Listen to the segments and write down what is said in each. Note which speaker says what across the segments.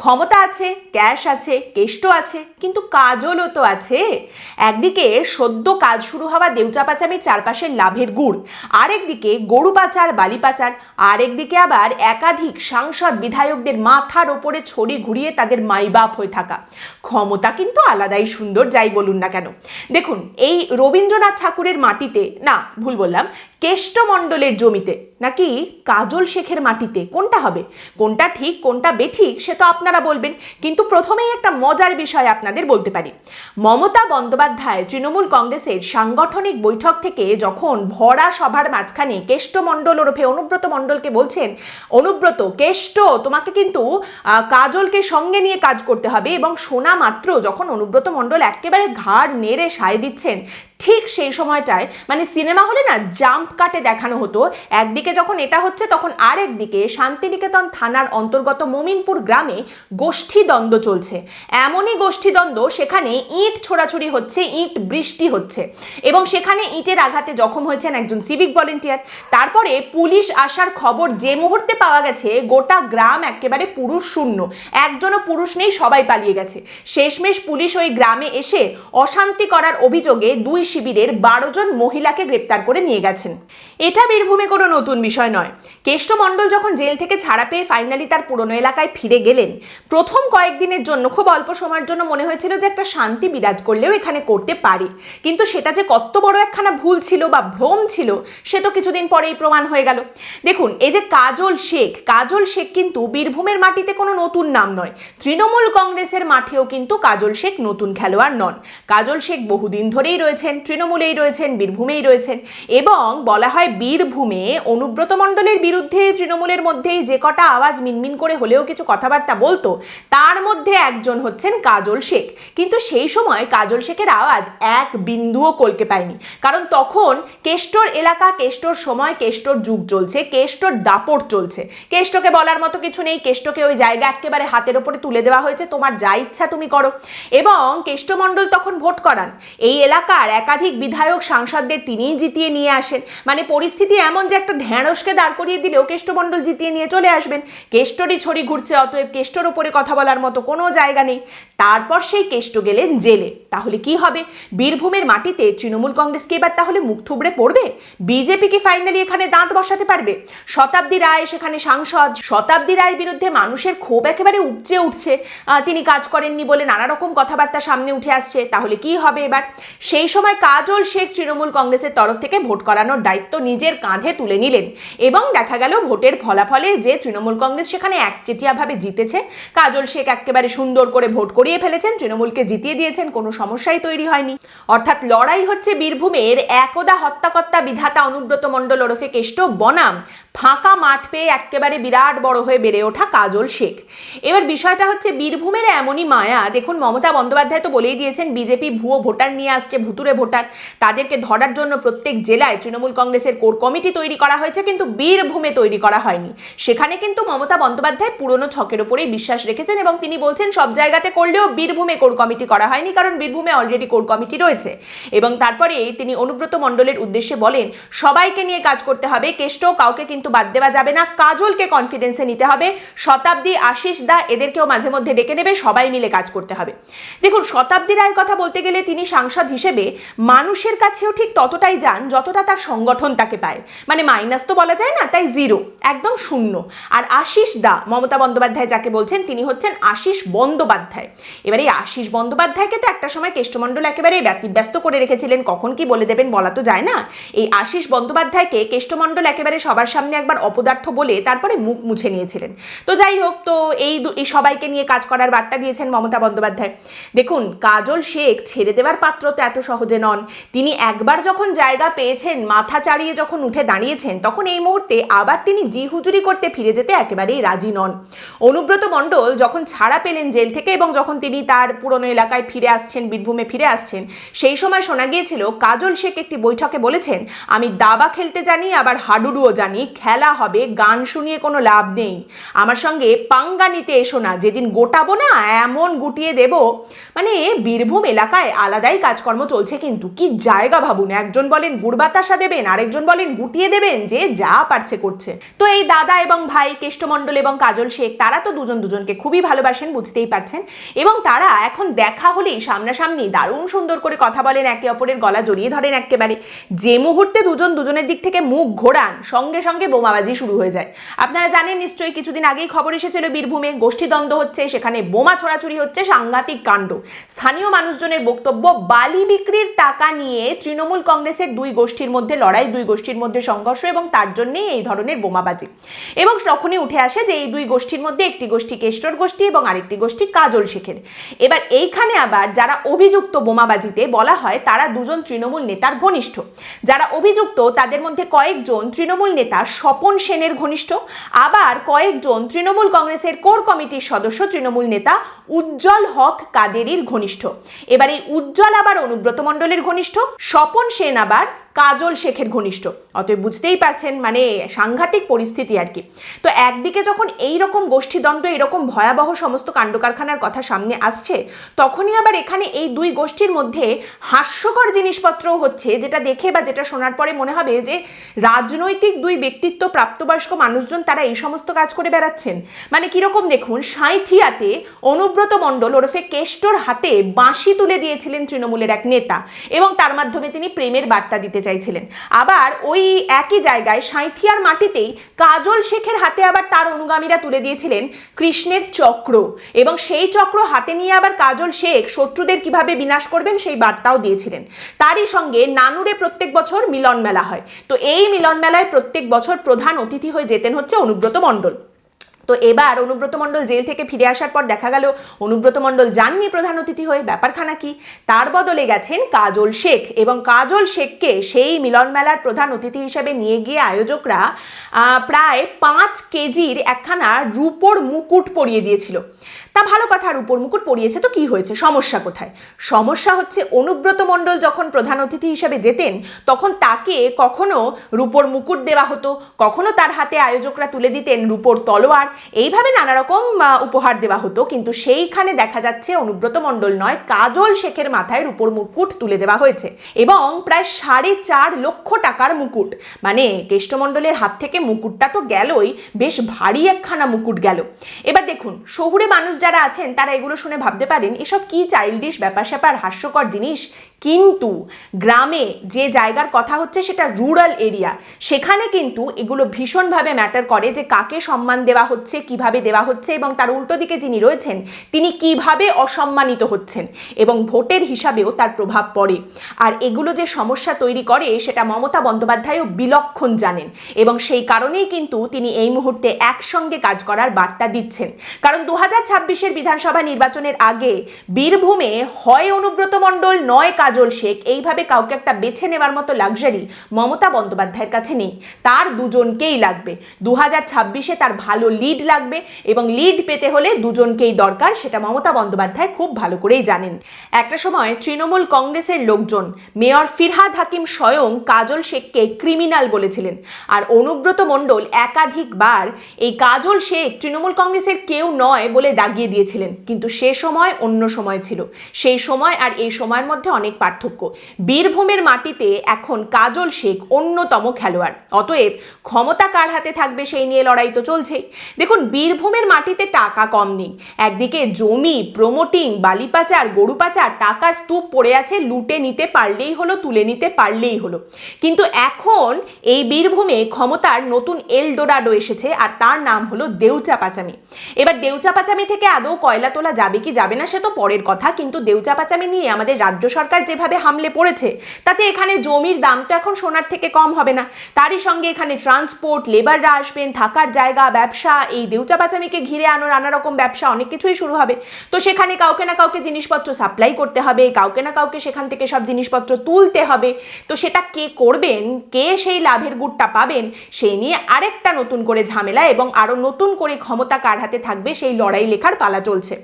Speaker 1: ক্ষমতা আছে ক্যাশ আছে, কেষ্ট আছে, কিন্তু কাজলও তো আছে। একদিকে সদ্য কাজ শুরু হওয়া দেউচা পাচামির চারপাশের লাভের গুড়, আরেকদিকে গরু পাচার, বালি পাচার, আরেকদিকে আবার একাধিক সাংসদ বিধায়কদের মাথার ওপরে ছড়ি ঘুরিয়ে তাদের মাইবাপ হয়ে থাকা। ক্ষমতা কিন্তু আলাদাই সুন্দর, যাই বলুন না কেন। দেখুন, এই রবীন্দ্রনাথ ঠাকুরের মাটিতে, না, ভুল বললাম কেষ্টমণ্ডলের জমিতে, নাকি কাজল শেখের মাটিতে? কোনটা হবে? কোনটা ঠিক, কোনটা বেঠিক, সে তো আপনারা বলবেন। কিন্তু প্রথমেই একটা মজার বিষয় আপনাদের বলতে পারি। মমতা বন্দ্যোপাধ্যায় তৃণমূল কংগ্রেসের সাংগঠনিক বৈঠক থেকে যখন ভরা সভার মাঝখানে কেষ্টমণ্ডল ওরফে অনুব্রত মণ্ডলকে বলছেন, অনুব্রত, কেষ্ট, তোমাকে কিন্তু কাজলকে সঙ্গে নিয়ে কাজ করতে হবে। এবং শোনা মাত্র যখন অনুব্রত মণ্ডল একেবারে ঘাড় নেড়ে সায় দিচ্ছেন ঠিক সেই সময়টায় মানে সিনেমা হলে না জাম্প কাটে দেখানো হতো। একদিকে যখন এটা হচ্ছে, তখন আরেক দিকে শান্তিনিকেতন থানার অন্তর্গত মোমিনপুর গ্রামে গোষ্ঠী দ্বন্দ্ব চলছে। এমনই গোষ্ঠী দ্বন্দ্ব, সেখানে ইট ছোড়াছুড়ি হচ্ছে, ইট বৃষ্টি হচ্ছে। এবং সেখানে ইটের আঘাতে জখম হয়েছেন একজন সিভিক ভলেন্টিয়ার। তারপরে পুলিশ আসার খবর যে মুহূর্তে পাওয়া গেছে, গোটা গ্রাম একেবারে পুরুষ শূন্য। একজনও পুরুষ নেই, সবাই পালিয়ে গেছে। শেষমেশ পুলিশ ওই গ্রামে এসে অশান্তি করার অভিযোগে দুই শিবিরের বারো জন মহিলাকে গ্রেপ্তার করে নিয়ে গেছেন। এটা বীরভূমে কোনো নতুন বিষয় নয়। কেষ্ট কেষ্টমণ্ডল যখন জেল থেকে ছাড়া পেয়ে ফাইনালি তার পুরনো এলাকায় ফিরে গেলেন, প্রথম কয়েকদিনের জন্য খুব অল্প সময়ের জন্য মনে হয়েছিল যে একটা শান্তি বিরাজ করলেও এখানে করতে পারি। কিন্তু সেটা যে কত বড় একখানা ভুল ছিল বা ভ্রম ছিল, সে তো কিছুদিন পরেই প্রমাণ হয়ে গেল। দেখুন, এই যে কাজল শেখ কাজল শেখ কিন্তু বীরভূমের মাটিতে কোনো নতুন নাম নয়। তৃণমূল কংগ্রেসের মাঠেও কিন্তু কাজল শেখ নতুন খেলোয়াড় নন। কাজল শেখ বহুদিন ধরেই রয়েছেন তৃণমূলেই রয়েছেন, বীরভূমেই রয়েছেন এবং বলা হয় বীরভূমে অনুব্রত মণ্ডলের বিরুদ্ধে তৃণমূলের মধ্যেই যে কটা আওয়াজ মিনমিন করে হলেও কিছু কথাবার্তা বলতো, তার মধ্যে একজন হচ্ছেন কাজল শেখ। কিন্তু সেই সময় কাজল শেখের আওয়াজ এক বিন্দুও কলকে পায়নি। কারণ তখন কেষ্টর এলাকা, কেষ্টর সময়, কেষ্টর যুগ চলছে, কেষ্টর দাপট চলছে। কেষ্টকে বলার মতো কিছু নেই, কেষ্টকে ওই জায়গা একেবারে হাতের ওপরে তুলে দেওয়া হয়েছে, তোমার যা ইচ্ছা তুমি করো। এবং কেষ্টমণ্ডল তখন ভোট করান। এই এলাকার একাধিক বিধায়ক, সাংসদদের তিনিই জিতিয়ে নিয়ে আসেন। মানে পরিস্থিতি এমন যে একটা ঢ্যাঁড়সকে দাঁড় করিয়ে দিলেও কেষ্টমণ্ডল জিতিয়ে নিয়ে চলে আসবেন। কেষ্টরই ছড়ি ঘুরছে, অতএব কেষ্টর ওপরে কথা বলার মতো কোনো জায়গা নেই। তারপর সেই কেষ্ট গেলেন জেলে। তাহলে কি হবে? বীরভূমের মাটিতে তৃণমূল কংগ্রেসকে এবার তাহলে মুখ থুবড়ে পড়বে? বিজেপি কি ফাইনালি এখানে দাঁত বসাতে পারবে? শতাব্দী রায় সেখানে সাংসদ, শতাব্দী রায়ের বিরুদ্ধে মানুষের ক্ষোভ একেবারে উপচে উঠছে। তিনি কাজ করেননি বলে নানা রকম কথাবার্তা সামনে উঠে আসছে। তাহলে কি হবে এবার? সেই সময় কাজল শেখ তৃণমূল কংগ্রেসের তরফ থেকে ভোট করানোর দায়িত্ব নিজের কাঁধে তুলে নিলেন এবং দেখা গেল ভোটের ফলাফলে যে তৃণমূল কংগ্রেস সেখানে একচেটিয়াভাবে জিতেছে, কাজল শেখ একেবারে সুন্দর করে ভোট করিয়ে ফেলেছেন, তৃণমূলকে জিতিয়ে দিয়েছেন, কোনো সমস্যাই তৈরি হয়নি। অর্থাৎ লড়াই হচ্ছে বীরভূমের একদা হত্যাকর্তা বিধাতা অনুব্রত মণ্ডল ওরফে কেষ্ট বনাম ফাঁকা মাঠ পেয়ে একেবারে বিরাট বড় হয়ে বেড়ে ওঠা কাজল শেখ। এবার বিষয়টা হচ্ছে, বীরভূমের এমনই মায়া, দেখুন মমতা বন্দ্যোপাধ্যায় তো বলেই দিয়েছেন, বিজেপি ভুয়ো ভোটার নিয়ে আসছে ভুতুরে ভোটার। তাদেরকে ধরার জন্য প্রত্যেক জেলায় তৃণমূল কংগ্রেসের কোর কমিটি তৈরি করা হয়েছে, কিন্তু বীরভূমে তৈরি করা হয়নি। সেখানে কিন্তু মমতা বন্দ্যোপাধ্যায় পুরনো ছকের ওপরেই বিশ্বাস রেখেছেন এবং তিনি বলছেন, সব জায়গাতে করলেও বীরভূমে কোর কমিটি করা হয়নি, কারণ বীরভূমে অলরেডি কোর কমিটি রয়েছে। এবং তারপরে তিনি অনুব্রত মণ্ডলের উদ্দেশ্যে বলেন, সবাইকে নিয়ে কাজ করতে হবে, কেষ্ট কাউকে কিন্তু বাদ দেওয়া যাবে না। কাজলকে কনফিডেন্সে নিতে হবে। শতাব্দী আশিস দা এদেরকেও মাঝে মধ্যে ডেকে নেবে। সবাই মিলে কাজ করতে হবে। দেখুন, শতাব্দী রায়ের কথা বলতে গেলে তিনি সাংসদ হিসেবে মানুষের কাছেও ঠিক ততটাই যান যতটা তার সংগঠন তাকে পায়। মানে মাইনাস তো বলা যায় না, তাই জিরো একদম শূন্য। আর আশিস দা, মমতা বন্দ্যোপাধ্যায় যাকে বলছেন, তিনি হচ্ছেন আশিস বন্দ্যোপাধ্যায়। এবার এই আশিস বন্দ্যোপাধ্যায়কে তো একটা সময় কেষ্টমণ্ডল একেবারে ব্যতিব্যস্ত করে রেখেছিলেন। কখন কি বলে দেবেন বলা তো যায় না। এই আশিস বন্দ্যোপাধ্যায়কে কেষ্টমণ্ডল একেবারে সবার সামনে একবার অপদার্থ বলে তারপরে মুখ মুছে নিয়েছিলেন। তো যাই হোক, তো এই এই সবাইকে নিয়ে কাজ করার বার্তা দিয়েছেন মমতা বন্দ্যোপাধ্যায়। দেখুন, কাজল শেখ ছেড়ে দেওয়ার পাত্র তো এত সহজে নন। তিনি একবার যখন জায়গা পেয়েছেন, মাথা চাড়িয়ে যখন উঠে দাঁড়িয়েছেন, তখন এই মুহূর্তে আবার তিনি জি হুজুরি করতে ফিরে যেতে একেবারেই রাজি নন। অনুব্রত মণ্ডল যখন ছাড়া পেলেন জেল থেকে এবং যখন তিনি তার পুরনো এলাকায় ফিরে আসছেন, বীরভূমে ফিরে আসছেন, সেই সময় শোনা গিয়েছিল, কাজল শেখ একটি বৈঠকে বলেছেন, আমি দাবা খেলতে জানি, আবার হাডুডুও জানি খেলা হবে, গান শুনিয়ে কোনো লাভ নেই। আমার সঙ্গে পাঙ্গা নিতে এসো না, যেদিন গোটাবো না, এমন গুটিয়ে দেব। মানে বীরভূম এলাকায় আলাদাই কাজকর্ম চলছে কিন্তু, কি জায়গা ভাবুন। একজন বলেন গুড় বাতাসা দেবেন, আরেকজন বলেন গুটিয়ে দেবেন, যে যা পারছে করছে। তো এই দাদা এবং ভাই, কেষ্টমণ্ডল এবং কাজল শেখ, তারা তো দুজন দুজনকে খুবই ভালোবাসেন, বুঝতেই পারছেন। এবং তারা এখন দেখা হলেই সামনাসামনি দারুণ সুন্দর করে কথা বলেন, একে অপরের গলা জড়িয়ে ধরেন একেবারে। যে মুহূর্তে দুজন দুজনের দিক থেকে মুখ ঘোরান, সঙ্গে সঙ্গে বোমাবাজি শুরু হয়ে যায়। আপনারা জানেন নিশ্চয়ই কিছুদিন আগেই খবর এসেছিল বীরভূমে গোষ্ঠীদ্বন্দ্ব হচ্ছে, সেখানে বোমা ছড়াছড়ি হচ্ছে সাংঘাতিক কাণ্ড। স্থানীয় মানুষজনের বক্তব্য, বালি বিক্রির টাকা নিয়ে তৃণমূল কংগ্রেসের দুই গোষ্ঠীর মধ্যে লড়াই, দুই গোষ্ঠীর মধ্যে সংঘর্ষ এবং তার জন্যেই এই ধরনের বোমাবাজি। এবং তখনই উঠে আসে যে এই দুই গোষ্ঠীর মধ্যে একটি গোষ্ঠী কেষ্টর গোষ্ঠী এবং আরেকটি গোষ্ঠী কাজল শেখের। এবার এইখানে আবার যারা অভিযুক্ত বোমাবাজিতে বলা হয়, তারা দুজন তৃণমূল নেতার ঘনিষ্ঠ। যারা অভিযুক্ত, তাদের মধ্যে কয়েকজন তৃণমূল নেতা স্বপন সেনের ঘনিষ্ঠ। আবার কয়েকজন তৃণমূল কংগ্রেসের কোর কমিটির সদস্য, তৃণমূল নেতা উজ্জ্বল হক কাদেরির ঘনিষ্ঠ। এবার এই উজ্জ্বল আবার অনুব্রত মণ্ডলের ঘনিষ্ঠ, স্বপন সেন আবার কাজল শেখের ঘনিষ্ঠ। অতএব বুঝতেই পারছেন মানে সাংঘাতিক পরিস্থিতি আর কি। তো একদিকে যখন এই রকম গোষ্ঠীদ্বন্দ্ব, এরকম ভয়াবহ সমস্ত কাণ্ড কারখানার কথা সামনে আসছে, তখনই আবার এখানে এই দুই গোষ্ঠীর মধ্যে হাস্যকর জিনিসপত্রও হচ্ছে, যেটা দেখে বা যেটা শোনার পরে মনে হবে যে রাজনৈতিক দুই ব্যক্তিত্ব প্রাপ্তবয়স্ক মানুষজন তারা এই সমস্ত কাজ করে বেড়াচ্ছেন। মানে কীরকম দেখুন, সাঁইথিয়াতে অনুব্রত মণ্ডল ওরফে কেষ্টর হাতে বাঁশি তুলে দিয়েছিলেন তৃণমূলের এক নেতা এবং তার মাধ্যমে তিনি প্রেমের বার্তা দিতে চাইছিলেন। আবার ওই একই জায়গায় সাঁইথিয়ার মাটিতেই কাজল শেখের হাতে আবার তার অনুগামীরা তুলে দিয়েছিলেন কৃষ্ণের চক্র। এবং সেই চক্র হাতে নিয়ে আবার কাজল শেখ শত্রুদের কীভাবে বিনাশ করবেন সেই বার্তাও দিয়েছিলেন। তারই সঙ্গে নানুরে প্রত্যেক বছর মিলন মেলা হয়। তো এই মিলন মেলায় প্রত্যেক বছর প্রধান অতিথি হয়ে যেতেন হচ্ছে অনুব্রত মণ্ডল। তো এবার অনুব্রত মণ্ডল জেল থেকে ফিরে আসার পর দেখা গেল, অনুব্রত মণ্ডল যাননি প্রধান অতিথি হয়ে, ব্যাপারখানা কি? তার বদলে গেছেন কাজল শেখ এবং কাজল শেখকে সেই মিলন মেলার প্রধান অতিথি হিসেবে নিয়ে গিয়ে আয়োজকরা প্রায় পাঁচ কেজির একখানা রূপোর মুকুট পরিয়ে দিয়েছিল। তা ভালো কথা আর উপর মুকুট পরিয়েছে তো কি হয়েছে? সমস্যা কোথায়? সমস্যা হচ্ছে অনুব্রত মণ্ডল যখন প্রধান অতিথি হিসেবে যেতেন, তখন তাকে কখনো রূপোর মুকুট দেওয়া হতো, কখনো তার হাতে আয়োজকরা তুলে দিতেন রূপোর তলোয়ার, এইভাবে নানা রকম উপহার দেওয়া হতো। কিন্তু সেইখানে দেখা যাচ্ছে অনুব্রত মণ্ডল নয়, কাজল শেখের মাথায় রূপোর মুকুট তুলে দেওয়া হয়েছে এবং প্রায় সাড়ে চার লক্ষ টাকার মুকুট। মানে কেষ্টমণ্ডলের হাত থেকে মুকুটটা তো গেলই, বেশ ভারী একখানা মুকুট গেল। এবার দেখুন, শহুরে মানুষ যারা আছেন, তারা এগুলো শুনে ভাবতে পারেন, এসব কি চাইল্ডিশ ব্যাপার স্যাপার হাস্যকর জিনিস? কিন্তু গ্রামে যে জায়গার কথা হচ্ছে, সেটা রুরাল এরিয়া সেখানে কিন্তু এগুলো ভীষণভাবে ম্যাটার করে যে কাকে সম্মান দেওয়া হচ্ছে, কীভাবে দেওয়া হচ্ছে এবং তার উল্টো দিকে যিনি রয়েছেন, তিনি কীভাবে অসম্মানিত হচ্ছেন এবং ভোটের হিসাবেও তার প্রভাব পড়ে। আর এগুলো যে সমস্যা তৈরি করে, সেটা মমতা বন্দ্যোপাধ্যায়ও বিলক্ষণ জানেন এবং সেই কারণেই কিন্তু তিনি এই মুহূর্তে একসঙ্গে কাজ করার বার্তা দিচ্ছেন। কারণ দু হাজার ছাব্বিশ হাজার ছাব্বিশের বিধানসভা নির্বাচনের আগে বীরভূমে হয় অনুব্রত মণ্ডল, নয় কাজল শেখ। এইভাবে কাউকে একটা বেছে নেওয়ার মতো লাক্সারি মমতা বন্দ্যোপাধ্যায়ের কাছে নেই। তার দুজনকেই লাগবে। দু হাজার ছাব্বিশে তার ভালো লিড লাগবে এবং লিড পেতে হলে দুজনকেই দরকার, সেটা মমতা বন্দ্যোপাধ্যায় খুব ভালো করেই জানেন। একটা সময় তৃণমূল কংগ্রেসের লোকজন মেয়র ফিরহাদ হাকিম স্বয়ং কাজল শেখকে ক্রিমিনাল বলেছিলেন। আর অনুব্রত মণ্ডল একাধিকবার এই কাজল শেখ তৃণমূল কংগ্রেসের কেউ নয় বলে দাগিয়ে দিয়েছিলেন। কিন্তু সে সময় অন্য সময় ছিল। সেই সময় আর এই সময়ের মধ্যে অনেক পার্থক্য। বীরভূমের মাটিতে এখন কাজল শেখ অন্যতম খেলোয়াড়। অতএব ক্ষমতা কার হাতে থাকবে সেই নিয়ে লড়াই তো চলছেই। দেখুন, বীরভূমের মাটিতে টাকা কম নেই। একদিকে জমি প্রমোটিং বালি পাচার গরু পাচার টাকার স্তূপ পড়ে আছে, লুটে নিতে পারলেই হলো, তুলে নিতে পারলেই হলো। কিন্তু এখন এই বীরভূমে ক্ষমতার নতুন এলডোরাডো এসেছে, আর তার নাম হলো দেউচা পাচামি। এবার দেউচা পাচামি থেকে আদৌ কয়লা তোলা যাবে কি যাবে না সে তো পরের কথা। কিন্তু দেউচা পাচামি নিয়ে আমাদের রাজ্য সরকার যেভাবে হামলে পড়েছে, তাতে এখানে জমির দাম তো এখন সোনার থেকে কম হবে না। তারই সঙ্গে এখানে ট্রান্সপোর্ট লেবাররা আসবেন থাকার জায়গা, ব্যবসা, এই দেউচা পাচামিকে ঘিরে আনো নানা রকম ব্যবসা অনেক কিছুই শুরু হবে। তো সেখানে কাউকে না কাউকে জিনিসপত্র সাপ্লাই করতে হবে, কাউকে না কাউকে সেখান থেকে সব জিনিসপত্র তুলতে হবে। তো সেটা কে করবেন? কে সেই লাভের গুড়টা পাবেন? সেই নিয়ে আরেকটা নতুন করে ঝামেলা এবং আরও নতুন করে ক্ষমতা কার হাতে থাকবে সেই লড়াই লেখার পালা চলছে।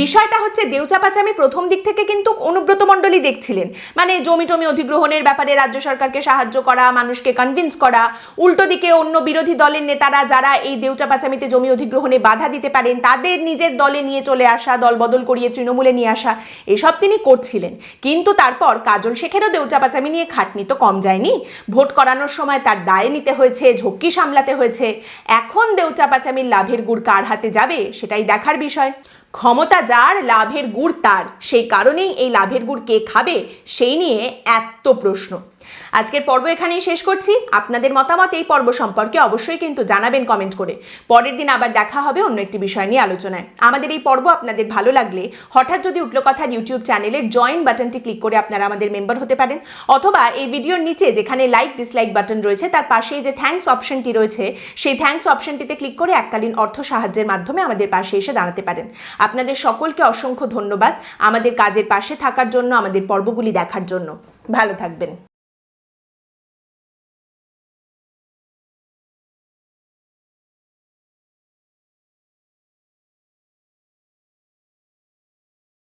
Speaker 1: বিষয়টা হচ্ছে দেউচা পাচামি প্রথম দিক থেকে কিন্তু অনুব্রত মণ্ডলী দেখছিলেন। মানে জমি টমি অধিগ্রহণের ব্যাপারে রাজ্য সরকারকে সাহায্য করা, মানুষকে কনভিন্স করা, উল্টো দিকে অন্য বিরোধী দলের নেতারা যারা এই দেউচা পাচামিতে জমি অধিগ্রহণে বাধা দিতে পারেন, তাদের নিজের দলে নিয়ে চলে আসা দল বদল করিয়ে তৃণমূলে নিয়ে আসা, এসব তিনি করছিলেন। কিন্তু তারপর কাজল শেখেরও দেউচা পাচামি নিয়ে খাটনি তো কম যায়নি। ভোট করানোর সময় তার দায় নিতে হয়েছে, ঝক্কি সামলাতে হয়েছে। এখন দেউচা পাচামির লাভের গুড় কার হাতে যাবে, সেটাই দেখার বিষয়। ক্ষমতা যার, লাভের গুড় তার। সেই কারণেই এই লাভের গুড় কে খাবে, সেই নিয়ে এত প্রশ্ন। আজকের পর্ব এখানেই শেষ করছি। আপনাদের মতামত এই পর্ব সম্পর্কে অবশ্যই কিন্তু জানাবেন কমেন্ট করে। পরের দিন আবার দেখা হবে অন্য একটি বিষয় নিয়ে আলোচনায়। আমাদের এই পর্ব আপনাদের ভালো লাগলে, হঠাৎ যদি উঠল কথার ইউটিউব চ্যানেলের জয়েন বাটনটি ক্লিক করে আপনারা আমাদের মেম্বার হতে পারেন। অথবা এই ভিডিওর নিচে যেখানে লাইক ডিসলাইক বাটন রয়েছে, তার পাশেই যে থ্যাঙ্কস অপশনটি রয়েছে, সেই থ্যাঙ্কস অপশনটিতে ক্লিক করে এককালীন অর্থ সাহায্যের মাধ্যমে আমাদের পাশে এসে দাঁড়াতে পারেন। আপনাদের সকলকে অসংখ্য ধন্যবাদ আমাদের কাজের পাশে থাকার জন্য, আমাদের পর্বগুলি দেখার জন্য। ভালো থাকবেন।